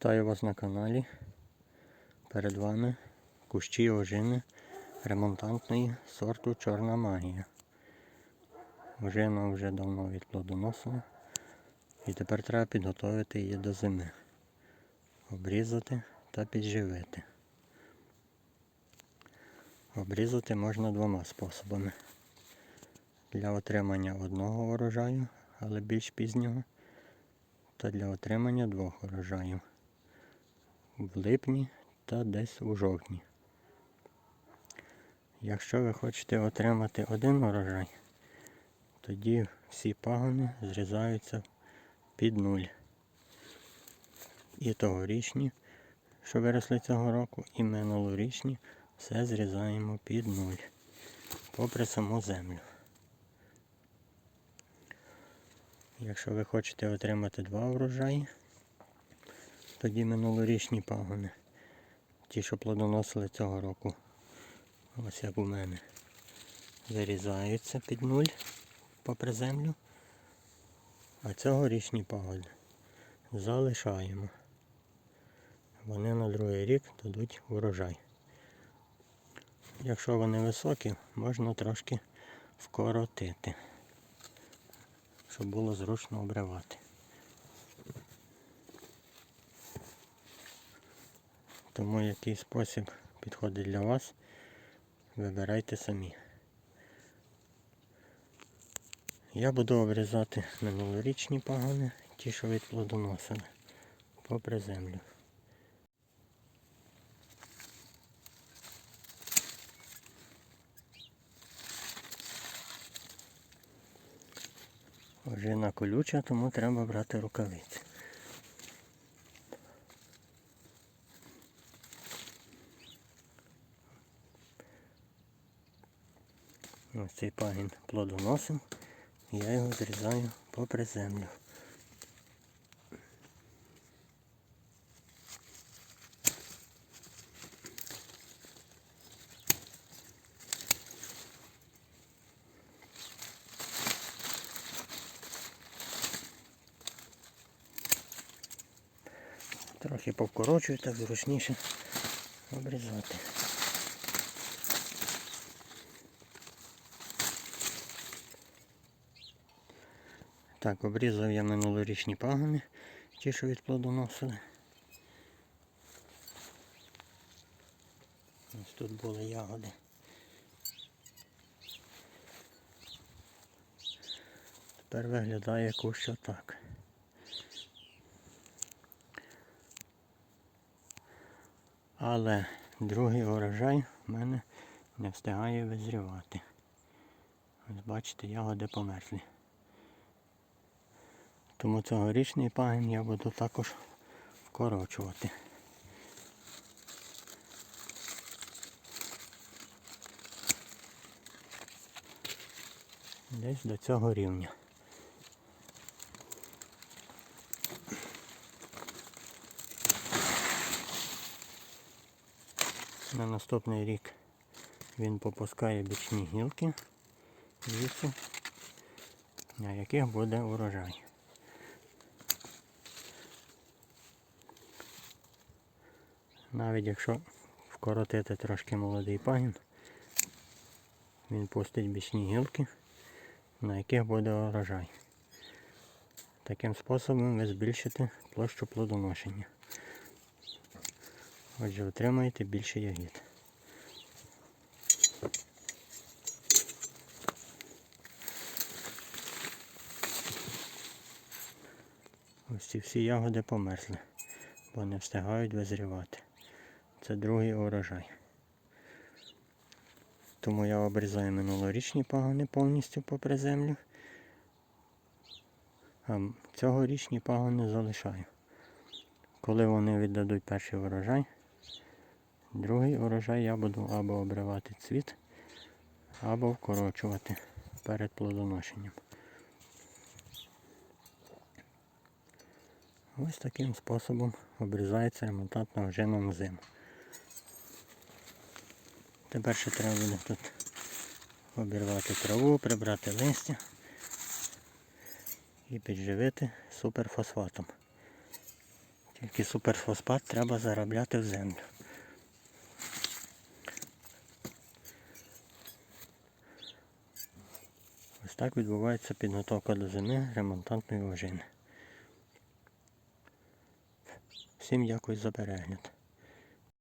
Вітаю вас на каналі. Перед вами кущі ожини ремонтантної сорту Чорна магія. Ожина вже давно від відплодоносила і тепер треба підготувати її до зими. Обрізати та підживити. Обрізати можна двома способами. Для отримання одного урожаю, але більш пізнього та для отримання двох урожаїв в липні та десь у жовтні. Якщо ви хочете отримати один урожай, тоді всі пагони зрізаються під нуль. І тогорічні, що виросли цього року, і минулорічні все зрізаємо під нуль, попри саму землю. Якщо ви хочете отримати два врожаї, тоді минулорічні пагони, ті, що плодоносили цього року, ось як у мене, зарізаються під нуль попри землю, а цьогорічні пагони залишаємо. Вони на другий рік дадуть урожай. Якщо вони високі, можна трошки вкоротити щоб було зручно обривати. Тому який спосіб підходить для вас, вибирайте самі. Я буду обрізати минулорічні пагони, ті, що від плодоносили, попри землю. Ожина колюча, тому треба брати рукавиці. Ось цей пагін плодоносив, я його зрізаю попри землю. Трохи повкорочую, так зручніше обрізати. Так, обрізав я минулорічні пагони, ті, що від плодоносили. Ось тут були ягоди. Тепер виглядає кущ отак. Але другий урожай в мене не встигає визрівати. Ось бачите, ягоди померзлі. Тому цьогорічний пагін я буду також вкорочувати. Десь до цього рівня. На наступний рік він попускає бічні гілки, звідси, на яких буде урожай. Навіть якщо вкоротити трошки молодий пагін, він пустить бічні гілки, на яких буде урожай. Таким способом ви збільшите площу плодоношення. Отже, отримаєте більше ягід. Ось ці всі ягоди померзли, бо не встигають визрівати. Це другий урожай. Тому я обрізаю минулорічні пагони повністю попри землю, а цьогорічні пагони залишаю. Коли вони віддадуть перший урожай, Другий урожай я буду або обривати цвіт, або вкорочувати перед плодоношенням. Ось таким способом обрізається ремонтантна ожина на зиму. Тепер ще треба буде тут обірвати траву, прибрати листя і підживити суперфосфатом. Тільки суперфосфат треба заробляти в землю. Ось так відбувається підготовка до зими ремонтантної ожини. Всім дякую за перегляд.